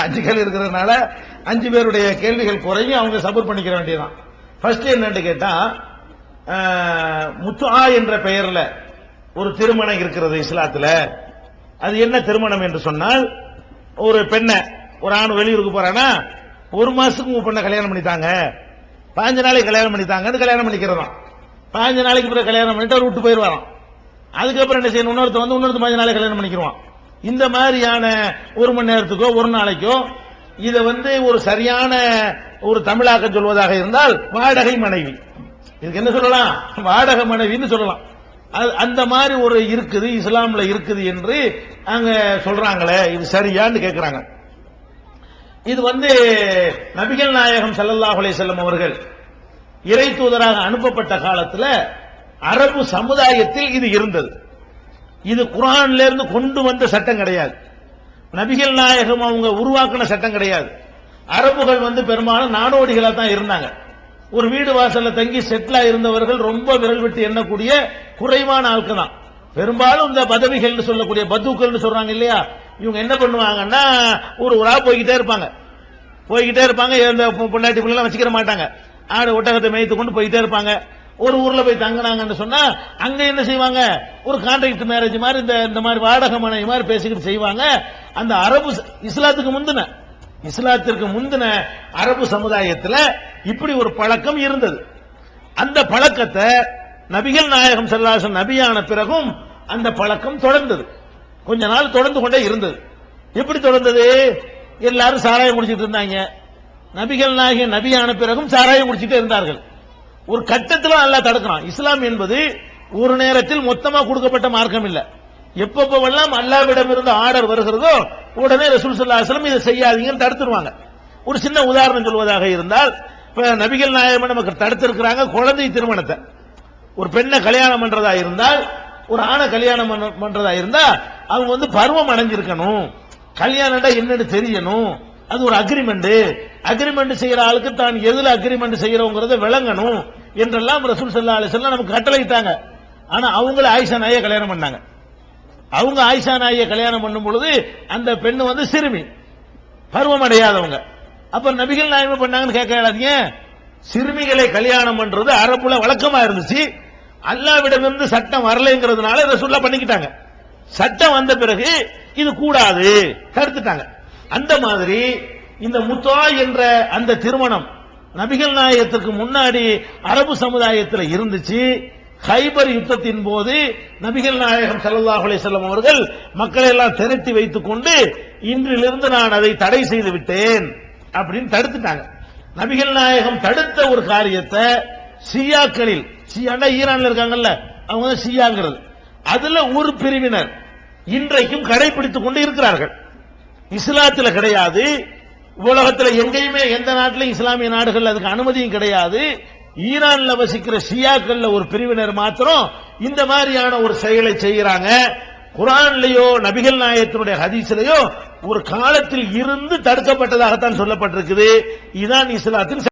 அஞ்சு கேள்வி இருக்கிறதுனால அஞ்சு பேருடைய கேள்விகள் குறையும் அவங்க சப்போர்ட் பண்ணிக்கிற வேண்டியதுதான். ஃபர்ஸ்ட் என்னன்னு கேட்டா அஹ், முத்துஆ என்ற பெயரில் ஒரு திருமணம் இருக்கிறது இஸ்லாத்துல. அது என்ன திருமணம் என்று சொன்னால் ஒரு பெண்ணை ஒரு ஆண் வெளியூருக்கு போறானா ஒரு மாசத்துக்கு உங்க பெண்ணை கல்யாணம் பண்ணித்தாங்க. பாஞ்சு நாளைக்கு கல்யாணம் பண்ணித்தாங்கன்னு கல்யாணம் பண்ணிக்கிறதாம் பாஞ்சு நாளைக்கு பிறகு கல்யாணம் பண்ணிட்டு அவர் விட்டு போயிடுவாராம் அதுக்கப்புறம் என்ன செய்யணும்? இன்னொருத்த வந்து இன்னொருத்த பாஞ்சு நாளைக்கு கல்யாணம் பண்ணிக்கிருவான். இந்த மாதிரியான ஒரு மணி நேரத்துக்கோ ஒரு நாளைக்கோ இதை வந்து ஒரு சரியான ஒரு தமிழாக்கம் சொல்வதாக இருந்தால் வாடகை மனைவி. இதுக்கு என்ன சொல்லலாம்? வாடகை மனைவின்னு சொல்லலாம். அது- அந்த மாதிரி ஒரு இருக்குது இஸ்லாம்ல இருக்குது என்று அங்க சொல்றாங்களே இது சரியான்னு கேட்கிறாங்க இது வந்து நபிகள் நாயகம் ஸல்லல்லாஹு செல்லம் அவர்கள் இறை தூதராக அனுப்பப்பட்ட காலத்தில் அரபு சமுதாயத்தில் இது இருந்தது. இது குரான்ல இருந்து கொண்டு வந்த சட்டம் கிடையாது. நபிகள் நாயகம் அவங்க உருவாக்கின சட்டம் கிடையாது. அரபுகள் வந்து பெரும்பாலும் நாடோடிகளா தான் இருந்தாங்க. ஒரு வீடு வாசல்ல தங்கி செட்டிலா இருந்தவர்கள் ரொம்ப விரல் விட்டு எண்ணக்கூடிய குறைவான ஆட்கள் தான். பெரும்பாலும் இந்த பதவிகள்னு சொல்லக்கூடிய பத்துக்கள்னு சொல்றாங்க இல்லையா? இவங்க என்ன பண்ணுவாங்கன்னா ஒரு உரா போய்கிட்டே இருப்பாங்க. போய்கிட்டே இருப்பாங்க இந்த பொ- பொண்டாட்டி பிள்ளைலாம் வச்சுக்கிற மாட்டாங்க. ஆடு ஒட்டகத்தை மேய்த்து கொண்டு போய்கிட்டே இருப்பாங்க. ஒரு ஊர்ல போய் தங்கினாங்கன்னு சொன்னா அங்க என்ன செய்வாங்க? ஒரு கான்ட்ராக்ட் மேரேஜ் மாதிரி இந்த இந்த மாதிரி வாடகை மனைவி மாதிரி பேசிக்கிட்டு செய்வாங்க. அந்த அரபு இஸ்லாத்துக்கு முந்தின இஸ்லாத்திற்கு முந்தின அரபு சமுதாயத்தில் இப்படி ஒரு பழக்கம் இருந்தது. அந்த பழக்கத்தை நபிகள் நாயகம் செல்லாசன் நபியான பிறகும் அந்த பழக்கம் தொடர்ந்தது. கொஞ்ச நாள் தொடர்ந்து கொண்டே இருந்தது. எப்படி தொடர்ந்தது? எல்லாரும் சாராயம் குடிச்சிட்டு இருந்தாங்க. நபிகள் நாயகன் நபியான பிறகும் சாராயம் குடிச்சிட்டே இருந்தார்கள். ஒரு கட்டத்தில் அல்லாஹ் தடுக்கிறான் இஸ்லாம் என்பது ஒரு நேரத்தில் மொத்தமாக கொடுக்கப்பட்ட மார்க்கம் இல்லை. எப்பப்பெல்லாம் அல்லாவிடம் இருந்து ஆர்டர் வருகிறதோ உடனே ரசூல் ஸல்லல்லாஹு இதை செய்யாதீங்கன்னு தடுத்துருவாங்க. ஒரு சின்ன உதாரணம் சொல்வதாக இருந்தால் இப்போ நபிகள் நாயகம் நமக்கு தடுத்திருக்கிறாங்க? குழந்தை திருமணத்தை. ஒரு பெண்ணை கல்யாணம் பண்றதா இருந்தால் ஒரு ஆணை கல்யாணம் பண்றதா இருந்தா அவங்க வந்து பருவம் அடைஞ்சிருக்கணும். கல்யாணம்டா என்னன்னு தெரியணும். அது ஒரு அக்ரிமெண்ட் அக்ரிமெண்ட் செய்யற ஆளுக்கு தான் எதுல அக்ரிமெண்ட் செய்யறோங்கிறத விளங்கணும் என்றெல்லாம் ரசூல் சல்லா அலைஹி வஸல்லம் நமக்கு கட்டளையிட்டாங்க. ஆனா அவங்கள ஆயிஷா நாயை கல்யாணம் பண்ணாங்க. அவங்க ஆயிஷா நாயை கல்யாணம் பண்ணும் பொழுது அந்த பெண்ணு வந்து சிறுமி. பருவம் அடையாதவங்க. அப்ப நபிகள் நாயகம் பண்ணாங்கன்னு கேட்க சிறுமிகளை கல்யாணம் பண்றது அரபுல வழக்கமா இருந்துச்சு. அல்லாவிடமிருந்து சட்டம் வரலைங்கிறதுனால ரசூல்லா பண்ணிக்கிட்டாங்க. சட்டம் வந்த பிறகு இது கூடாது. தடுத்துட்டாங்க. அந்த மாதிரி இந்த முத்தா என்ற அந்த திருமணம் நபிகள் நாயகத்திற்கு முன்னாடி அரபு சமுதாயத்தில் இருந்துச்சு. ஹைபர் யுத்தத்தின் போது நபிகள் நாயகம் சல்லாஹ் அலிசல்லம் அவர்கள் மக்களை எல்லாம் திரட்டி வைத்துக் கொண்டு இன்றிலிருந்து நான் அதை தடை செய்து விட்டேன் அப்படின்னு தடுத்துட்டாங்க. நபிகள் நாயகம் தடுத்த ஒரு காரியத்தை சியாக்களில் சியாண்டா ஈரான்ல இருக்காங்கல்ல அவங்க சியாங்கிறது ஷியாங்கிறது. அதுல ஒரு பிரிவினர் இன்றைக்கும் கடைபிடித்துக் கொண்டு இருக்கிறார்கள். இஸ்லாத்துல கிடையாது. உலகத்துல எங்கேயுமே எந்த நாட்டிலும் இஸ்லாமிய நாடுகள் அதுக்கு அனுமதியும் கிடையாது. ஈரான்ல வசிக்கிற ஷியாக்கள்ல ஒரு பிரிவினர் மாத்திரம் இந்த மாதிரியான ஒரு செயலை செய்கிறாங்க. குரான்லயோ நபிகள் நாயத்தினுடைய ஹதீஸ்லயோ ஒரு காலத்தில் இருந்து தடுக்கப்பட்டதாகத்தான் சொல்லப்பட்டிருக்குது. இதுதான் இஸ்லாத்தின்